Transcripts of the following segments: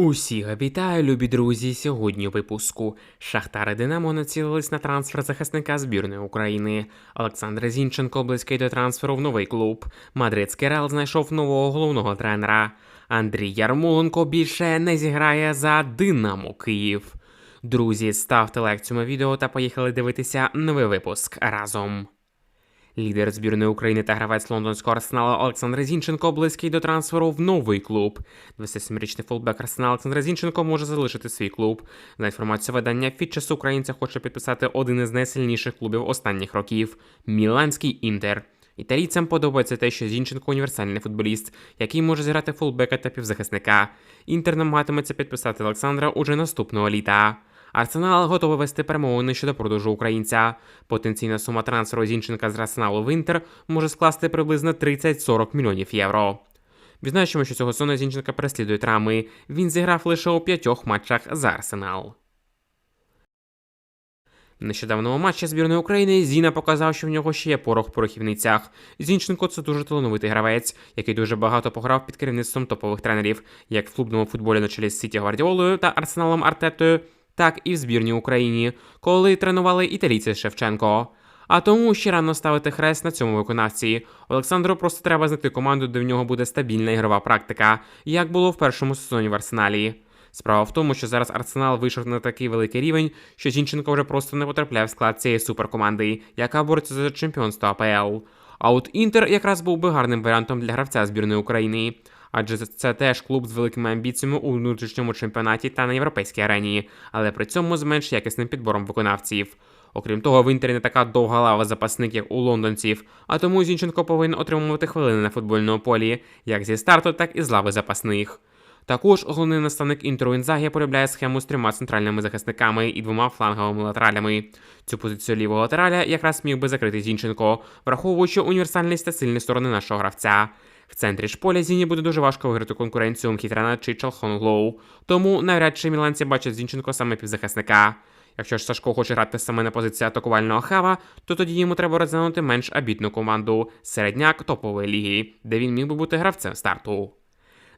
Усіх вітаю, любі друзі. Сьогодні у випуску Шахтар і Динамо націлились на трансфер захисника збірної України. Олександр Зінченко близький до трансферу в новий клуб. Мадридський Реал знайшов нового головного тренера. Андрій Ярмоленко більше не зіграє за Динамо Київ. Друзі, ставте лайк цьому відео та поїхали дивитися новий випуск разом. Лідер збірної України та гравець лондонського арсеналу Олександр Зінченко близький до трансферу в новий клуб. 27-річний фулбек арсенал Олександр Зінченко може залишити свій клуб. За інформацією видання Фітчес українця хоче підписати один із найсильніших клубів останніх років Міланський Інтер. Італійцям подобається те, що Зінченко універсальний футболіст, який може зіграти фулбека та півзахисника. Інтер намагатиметься підписати Олександра уже наступного літа. Арсенал готовий вести перемовини щодо продажу українця. Потенційна сума трансферу Зінченка з Арсеналу в Інтер може скласти приблизно 30-40 мільйонів євро. Відзначимо, що цього сезону Зінченка переслідує травми. Він зіграв лише у п'ятьох матчах за Арсенал. В нещодавному матчі збірної України Зіна показав, що в нього ще є порох в порохівницях. Зінченко це дуже талановитий гравець, який дуже багато пограв під керівництвом топових тренерів, як в клубному футболі на чолі з Сіті Гвардіолою та Арсеналом Артетою, так і в збірній Україні, коли тренували італійці Шевченко. А тому ще рано ставити хрест на цьому виконавці. Олександру просто треба знайти команду, де в нього буде стабільна ігрова практика, як було в першому сезоні в Арсеналі. Справа в тому, що зараз Арсенал вийшов на такий великий рівень, що Зінченко вже просто не потрапляє в склад цієї суперкоманди, яка бореться за чемпіонство АПЛ. А от Інтер якраз був би гарним варіантом для гравця збірної України. Адже це теж клуб з великими амбіціями у внутрішньому чемпіонаті та на європейській арені, але при цьому з менш якісним підбором виконавців. Окрім того, в інтері не така довга лава запасник, як у лондонців, а тому Зінченко повинен отримувати хвилини на футбольному полі, як зі старту, так і з лави запасних. Також головний наставник Інтеру Інзагі полюбляє схему з трьома центральними захисниками і двома фланговими латералями. Цю позицію лівого латераля якраз міг би закрити Зінченко, враховуючи універсальність та сильні сторони нашого гравця. В центрі ж поля Зіні буде дуже важко виграти конкуренцію Мхітрана чи Чалхонглоу, тому навряд чи міланці бачать Зінченко саме півзахисника. Якщо ж Сашко хоче грати саме на позиції атакувального хава, то тоді йому треба розглянути менш абітну команду середняк топової ліги, де він міг би бути гравцем старту.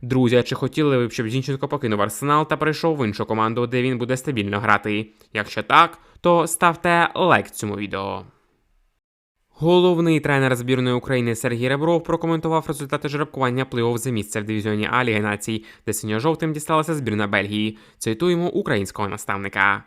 Друзі, чи хотіли ви б, щоб Зінченко покинув арсенал та перейшов в іншу команду, де він буде стабільно грати? Якщо так, то ставте лайк цьому відео. Головний тренер збірної України Сергій Ребров прокоментував результати жеребкування плей-офф за місце в дивізіоні А Ліги Націй, де синьо-жовтим дісталася збірна Бельгії. Цитуємо українського наставника.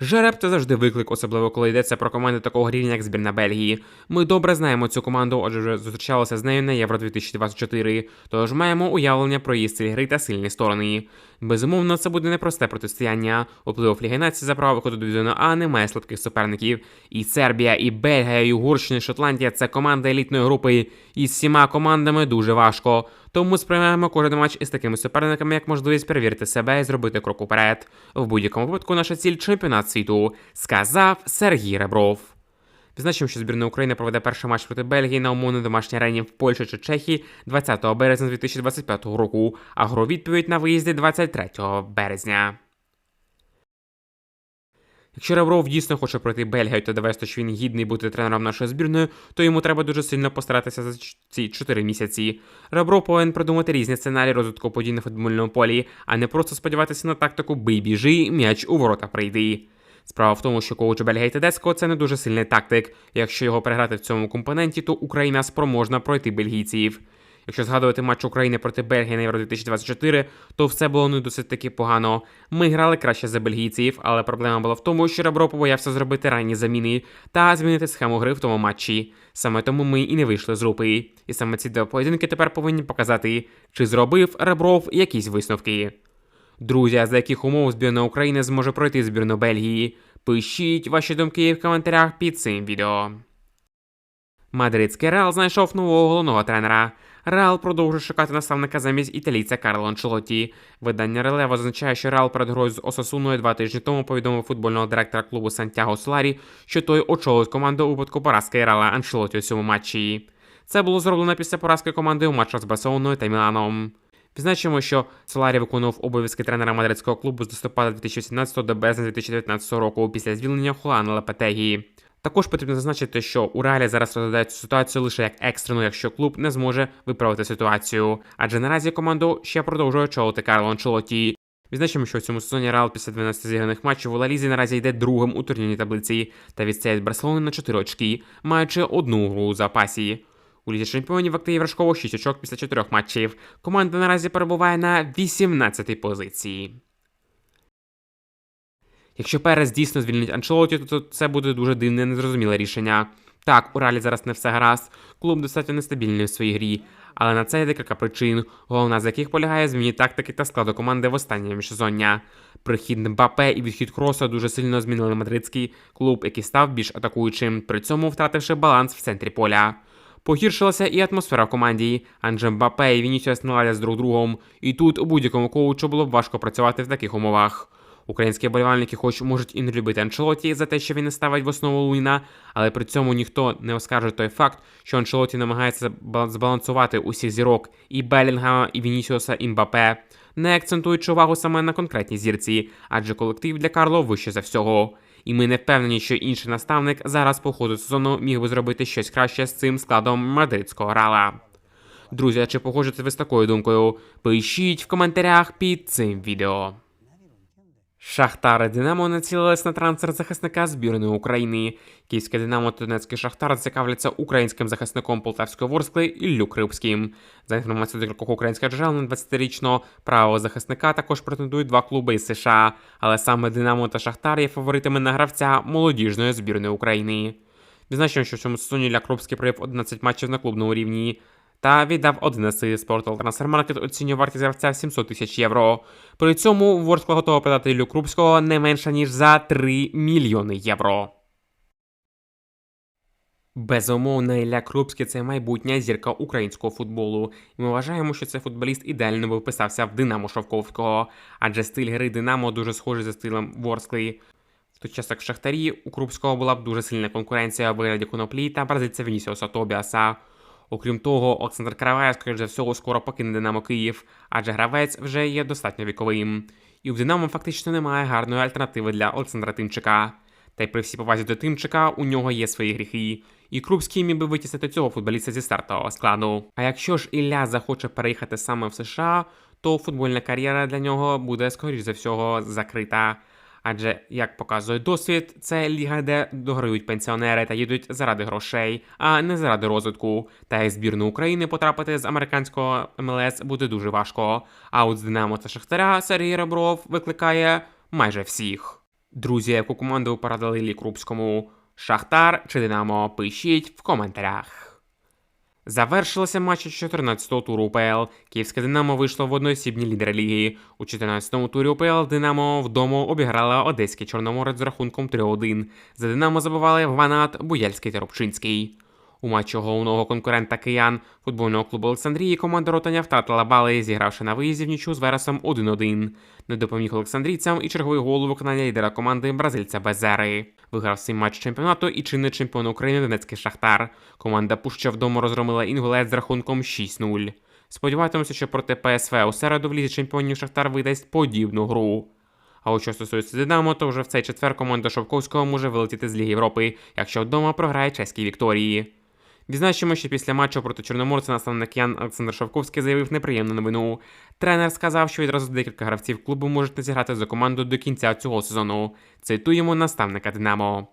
Жереб це завжди виклик, особливо коли йдеться про команди такого рівня, як збірна Бельгії. Ми добре знаємо цю команду, отже вже зустрічалися з нею на Євро 2024, тож маємо уявлення про її стиль гри та сильні сторони. Безумовно, це буде непросте протистояння. У плей-офф Ліги Нації за право виходу дивізіону А немає слабких суперників. І Сербія, і Бельгія, і Угорщина, і Шотландія це команда елітної групи. І з всіма командами дуже важко. Тому сприймаємо кожен матч із такими суперниками як можливість перевірити себе і зробити крок уперед. В будь-якому випадку наша ціль чемпіонат світу, сказав Сергій Ребров. Відзначимо, що збірна України проведе перший матч проти Бельгії на умовно домашній арені в Польщі чи Чехії 20 березня 2025 року, а гру відповідь на виїзді 23 березня. Якщо Ребров дійсно хоче пройти Бельгію та довести, що він гідний бути тренером нашої збірної, то йому треба дуже сильно постаратися за ці 4 місяці. Ребров повинен придумати різні сценарії розвитку подій на футбольному полі, а не просто сподіватися на тактику бий біжи, м'яч у ворота прийди. Справа в тому, що коуч Бельгії Тедеско це не дуже сильний тактик. Якщо його переграти в цьому компоненті, то Україна спроможна пройти бельгійців. Якщо згадувати матч України проти Бельгії на Євро 2024, то все було не досить таки погано. Ми грали краще за бельгійців, але проблема була в тому, що Ребро побоявся зробити ранні заміни та змінити схему гри в тому матчі. Саме тому ми і не вийшли з групи. І саме ці два поєдинки тепер повинні показати, чи зробив Ребров якісь висновки. Друзі, за яких умов збірна України зможе пройти збірну Бельгії? Пишіть ваші думки в коментарях під цим відео. Мадридський Реал знайшов нового головного тренера. Реал продовжує шукати наставника замість італійця Карло Анчелотті. Видання Релево зазначає, що Реал перед грою з Осасуною два тижні тому повідомив футбольного директора клубу Сантьяго Соларі, що той очолить команду у випадку поразки Реала Анчелотті у цьому матчі. Це було зроблено після поразки команди у матчах з Барселоною та Міланом. Відзначимо, що Соларі виконував обов'язки тренера мадридського клубу з листопада 2017 до березня 2019 року після звільнення Хуана Лепетегі. Також потрібно зазначити, що у реалі зараз розглядають ситуацію лише як екстрену, якщо клуб не зможе виправити ситуацію, адже наразі команду ще продовжує очолити Карло Анчелоті. Відзначимо, що в цьому сезоні Реал після 12 зіграних матчів у Ла Лізі наразі йде другим у турнірній таблиці та відстає від Барселони на 4 очки, маючи одну гру у запасі. У лізі чемпіонів активі Вершково 6 очок після 4 матчів. Команда наразі перебуває на 18-й позиції. Якщо Перес дійсно звільнить Анчелоті, то це буде дуже дивне незрозуміле рішення. Так, у Ралі зараз не все гаразд, клуб достатньо нестабільний у своїй грі, але на це є декілька причин, головна з яких полягає зміні тактики та складу команди в останнє міжсезоння. Прихід Мбапе і відхід Кроса дуже сильно змінили мадридський клуб, який став більш атакуючим, при цьому втративши баланс в центрі поля. Погіршилася і атмосфера в команді, адже Мбапе і Вінісіус не ладять з друг другом, і тут у будь-якому коучу було б важко працювати в таких умовах. Українські болівальники, хоч можуть і не любити Анчелоті за те, що він не ставить в основу Луїна, але при цьому ніхто не оскаржує той факт, що Анчелоті намагається збалансувати усіх зірок і Белінгама, і Вінісіуса, і Мбапе, не акцентуючи увагу саме на конкретній зірці, адже колектив для Карло вище за всього. І ми не впевнені, що інший наставник зараз по ходу сезону міг би зробити щось краще з цим складом мадридського рала. Друзі, а чи погоджуєтесь ви з такою думкою? Пишіть в коментарях під цим відео. Шахтар Динамо націлились на трансфер захисника збірної України. Київське Динамо та Донецький Шахтар цікавляться українським захисником Полтавської Ворскли Іллю Крипським. За інформацією декількох українських джерел на 20-річного правого захисника також претендують два клуби із США, але саме Динамо та Шахтар є фаворитами на гравця молодіжної збірної України. Відзначимо, що в цьому сезоні Ілля Крупський провів 11 матчів на клубному рівні та віддав 11 спортал трансфермаркет оцінює вартість гравця в 700 тисяч євро. При цьому Ворскла готова продати Іллю Крупського не менше ніж за 3 мільйони євро. Безумовно, Ілля Крупський це майбутня зірка українського футболу, і ми вважаємо, що цей футболіст ідеально би вписався в Динамо Шовковського, адже стиль гри Динамо дуже схожий за стилем Ворскли. В той час як в Шахтарі у Крупського була б дуже сильна конкуренція в вигляді коноплі та бразильця Вінісіоса Тобіаса. Окрім того, Олександр Караваєв, скоріш за всього, скоро покине Динамо Київ, адже гравець вже є достатньо віковим. І в Динамо фактично немає гарної альтернативи для Олександра Тимчика. Та й при всій повазі до Тимчика у нього є свої гріхи. І Крупський міг би витіснити цього футболіста зі стартового складу. А якщо ж Ілля захоче переїхати саме в США, то футбольна кар'єра для нього буде, скоріш за всього, закрита. Адже, як показує досвід, це ліга, де дограють пенсіонери та їдуть заради грошей, а не заради розвитку. Та й збірну України потрапити з американського МЛС буде дуже важко. А от з Динамо та Шахтаря Сергій Ребров викликає майже всіх. Друзі, яку команду порадили Іллі Крупському? Шахтар чи Динамо? Пишіть в коментарях. Завершилися матчі 14-го туру УПЛ. Київське Динамо вийшло в одноосібні лідери ліги. У 14-му турі УПЛ Динамо вдома обіграла Одеський Чорноморець з рахунком 3-1. За Динамо забивали Ванат, Буяльський та Рубчинський. У матчі головного конкурента киян футбольного клубу Олександрії команда Ротаня втратила бали, зігравши на виїзді в нічу з Вересом 1-1. Не допоміг олександрійцям і черговий гол у виконання лідера команди бразильця Безери. Виграв свій матч чемпіонату і чинний чемпіон України Донецький Шахтар. Команда Пуща вдома розгромила інгулець з рахунком 6-0. Сподіватимемося, що проти ПСВ у середу в лізі чемпіонів Шахтар видасть подібну гру. А от що стосується Динамо, то вже в цей четвер команда Шовковського може вилетіти з Ліги Європи, якщо вдома програє чеській Вікторії. Відзначимо, що після матчу проти Чорноморця наставник Ян Олександр Шовковський заявив неприємну новину. Тренер сказав, що відразу декілька гравців клубу можуть не зіграти за команду до кінця цього сезону. Цитуємо наставника Динамо.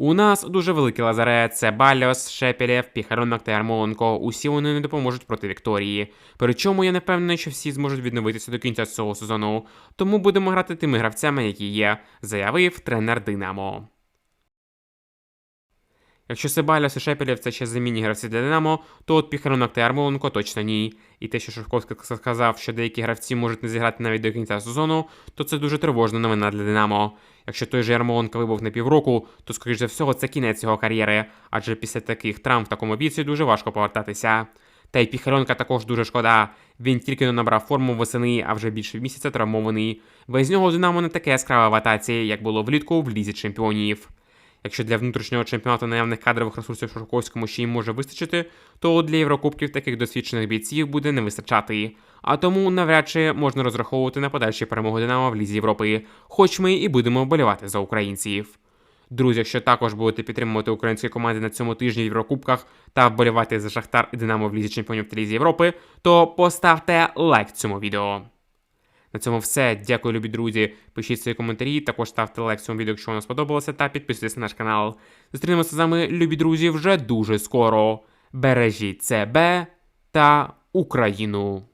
У нас дуже великий лазарет. Це Бальос, Шепелєв, Піхаронок та Ярмоленко. Усі вони не допоможуть проти Вікторії. Причому я не впевнений, що всі зможуть відновитися до кінця цього сезону. Тому будемо грати тими гравцями, які є, заявив тренер Динамо. Якщо Себаліс і Шепелєв це ще замінні гравці для Динамо, то от Піхаронок та Ярмоленко точно ні. І те, що Шовковський сказав, що деякі гравці можуть не зіграти навіть до кінця сезону, то це дуже тривожна новина для Динамо. Якщо той же Ярмоленко вибув на півроку, то, скоріш за всього, це кінець його кар'єри, адже після таких травм в такому віці дуже важко повертатися. Та й Піхаронка також дуже шкода. Він тільки не набрав форму восени, а вже більше місяця травмований. Без нього Динамо не таке яскраве в атаці, як було влітку в лізі чемпіонів. Якщо для внутрішнього чемпіонату наявних кадрових ресурсів Шовковському ще й може вистачити, то для Єврокубків таких досвідчених бійців буде не вистачати. А тому навряд чи можна розраховувати на подальші перемоги Динамо в Лізі Європи, хоч ми і будемо вболівати за українців. Друзі, якщо також будете підтримувати українські команди на цьому тижні в Єврокубках та вболівати за Шахтар і Динамо в Лізі Чемпіонів та Лізі Європи, то поставте лайк цьому відео. На цьому все. Дякую, любі друзі. Пишіть свої коментарі, також ставте лайк цьому відео, якщо вам сподобалося, та підписуйтесь на наш канал. Зустрінемося з вами, любі друзі, вже дуже скоро. Бережіть себе та Україну.